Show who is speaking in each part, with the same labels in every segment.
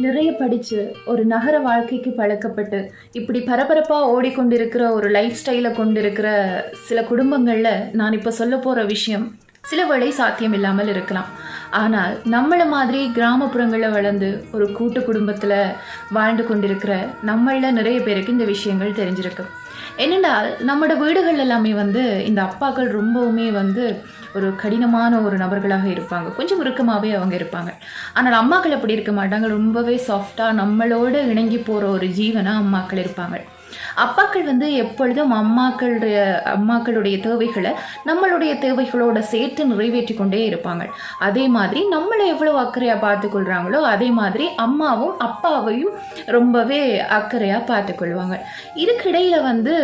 Speaker 1: நிறைய படித்து ஒரு நகர வாழ்க்கைக்கு பழக்கப்பட்டு இப்படி பரபரப்பாக ஓடிக்கொண்டிருக்கிற ஒரு லைஃப் ஸ்டைலை கொண்டிருக்கிற சில குடும்பங்களில் நான் இப்போ சொல்ல போகிற விஷயம் சில வேளை சாத்தியம் இல்லாமல் இருக்கலாம். ஆனால் நம்மளை மாதிரி கிராமப்புறங்களில் வளர்ந்து ஒரு கூட்டு குடும்பத்தில் வாழ்ந்து கொண்டிருக்கிற நம்மளில் நிறைய பேருக்கு இந்த விஷயங்கள் தெரிஞ்சிருக்கு. என்னென்றால் நம்மளோட வீடுகள் எல்லாமே வந்து இந்த அப்பாக்கள் ரொம்பவுமே வந்து ஒரு கடினமான ஒரு நபர்களாக இருப்பாங்க. கொஞ்சம் இறுக்கமாகவே அவங்க இருப்பாங்க. ஆனால் அம்மாக்கள் அப்படி இருக்க மாட்டாங்க. ரொம்பவே சாஃப்டாக நம்மளோட இணங்கி போகிற ஒரு ஜீவனாக அம்மாக்கள் இருப்பாங்க. அப்பாக்கள் வந்து எப்பொழுதும் அம்மாக்களுடைய அம்மாக்களுடைய தேவைகளை நம்மளுடைய தேவைகளோட சேர்த்து நிறைவேற்றி கொண்டே இருப்பாங்க. அதே மாதிரி நம்மளை எவ்வளோ அக்கறையாக பார்த்துக்கொள்கிறாங்களோ அதே மாதிரி அம்மாவும் அப்பாவையும் ரொம்பவே அக்கறையாக பார்த்துக்கொள்வாங்க இதுக்கிடையில் வந்து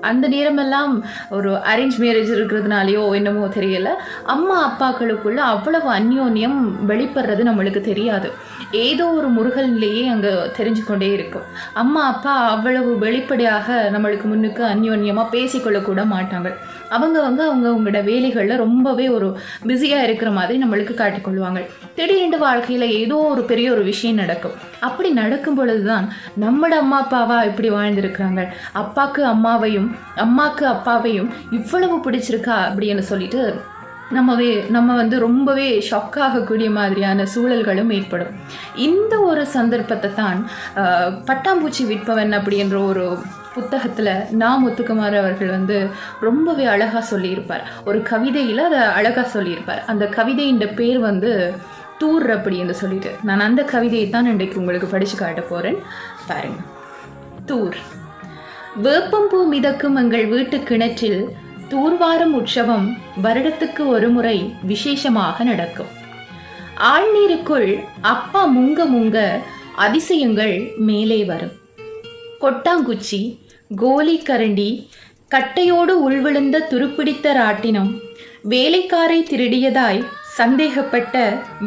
Speaker 1: அந்த நேரமெல்லாம் ஒரு அரேஞ்ச் மேரேஜ் இருக்கிறதுனாலையோ என்னமோ தெரியல. அம்மா அப்பாக்களுக்குள்ள அவ்வளவு அந்யோன்யம் வெளிப்படுறது நம்மளுக்கு தெரியாது. ஏதோ ஒரு முருகல் அங்கே தெரிஞ்சு கொண்டே இருக்கும். அம்மா அப்பா அவ்வளவு வெளிப்படையாக நம்மளுக்கு முன்னுக்கு அந்யோன்யமாக பேசிக்கொள்ளக்கூட மாட்டாங்க. அவங்க வந்து அவங்க அவங்களோட வேலைகளில் ரொம்பவே ஒரு பிஸியாக இருக்கிற மாதிரி நம்மளுக்கு காட்டிக்கொள்வாங்க. திடீரென்று வாழ்க்கையில் ஏதோ ஒரு பெரிய ஒரு விஷயம் நடக்கும். அப்படி நடக்கும் பொழுது தான் நம்மளோட அம்மா அப்பாவா இப்படி வாழ்ந்திருக்கிறாங்க. அப்பாக்கு அம்மாவையும் அம்மாக்கு அப்பாவையும் இவ்வளவு பிடிச்சிருக்கா அப்படின்னு சொல்லிட்டு நம்மவே நம்ம வந்து ரொம்பவே ஷாக் ஆகக்கூடிய மாதிரியான சூழல்களும் ஏற்படும். இந்த ஒரு சந்தர்ப்பத்தை தான் பட்டாம்பூச்சி விற்பவன் அப்படின்ற ஒரு புத்தகத்தில் நா முத்துக்குமார் அவர்கள் வந்து ரொம்பவே அழகாக சொல்லியிருப்பார். ஒரு கவிதையில் அதை அழகாக சொல்லியிருப்பார். அந்த கவிதையின் பேர் வந்து தூர் அப்படின்னு சொல்லிட்டு. நான் அந்த கவிதையை தான் இன்றைக்கு உங்களுக்கு படித்து காட்ட போகிறேன் பாருங்க. தூர். வேப்பம்பூ மிதக்கும் எங்கள் வீட்டு கிணற்றில் தூர்வாரும் உற்சவம் வருடத்துக்கு ஒரு முறை விசேஷமாக நடக்கும். ஆழ்நீருக்குள் அப்பா முங்க முங்க அதிசயங்கள் மேலே வரும். கொட்டாங்குச்சி கோலி கரண்டி கட்டையோடு உள்விழுந்த துருப்பிடித்த ராட்டினம் வேலைக்காரை திருடியதாய் சந்தேகப்பட்ட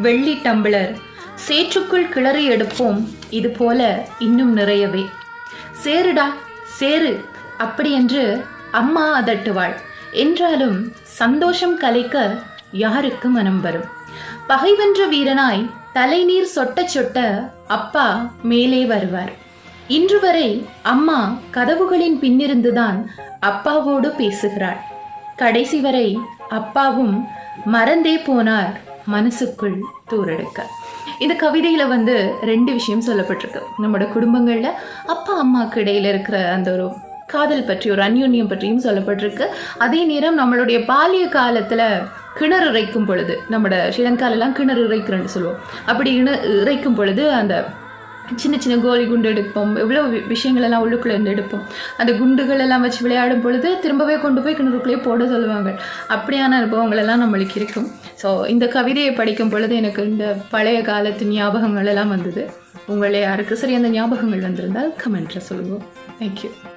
Speaker 1: வெள்ளி டம்ளர் சேற்றுக்குள் கிளறி எடுப்போம் இது போல இன்னும் நிறையவே. சேருடா சேரு அப்படியென்று அம்மா அதட்டுவாள். என்றாலும் சந்தோஷம் கலைக்க யாருக்கு மனம் வரும்? பகைவென்ற வீரனாய் தலைநீர் சொட்ட சொட்ட அப்பா மேலே வருவார். இன்று வரை அம்மா கதவுகளின் பின்னிருந்துதான் அப்பாவோடு பேசுகிறாள். கடைசி வரை அப்பாவும் மறந்தே போனார் மனசுக்குள் தூரெடுக்க இந்த கவிதையில் வந்து ரெண்டு விஷயம் சொல்லப்பட்டிருக்கு. நம்மளோட குடும்பங்களில் அப்பா அம்மாவுக்கு இடையில இருக்கிற அந்த ஒரு காதல் பற்றி ஒரு அந்யோன்யம் பற்றியும் சொல்லப்பட்டிருக்கு. அதே நேரம் நம்மளுடைய பாலிய காலத்தில் கிணறு இறைக்கும் பொழுது நம்மளோட ஸ்ரீலங்காலெல்லாம் கிணறு இறைக்கிறேன்னு சொல்லுவோம். அப்படி இண- இறைக்கும் பொழுது அந்த சின்ன சின்ன கோலி குண்டு எடுப்போம் எவ்வளோ வி- விஷயங்கள் எல்லாம் உள்ளுக்குள்ளே இருந்து எடுப்போம். அந்த குண்டுகள் எல்லாம் வச்சு விளையாடும் பொழுது திரும்பவே கொண்டு போய் கிணறுக்குள்ளேயே போட சொல்லுவாங்க. அப்படியான அனுபவங்கள் எல்லாம் நம்மளுக்கு இருக்கும். ஸோ இந்த கவிதையை படிக்கும் பொழுது எனக்கு இந்த பழைய காலத்து ஞாபகங்கள் எல்லாம் வந்தது. உங்களே யாருக்கு சரி அந்த ஞாபகங்கள் வந்திருந்தால் கமெண்ட்டில் சொல்லுவோம் தேங்க்யூ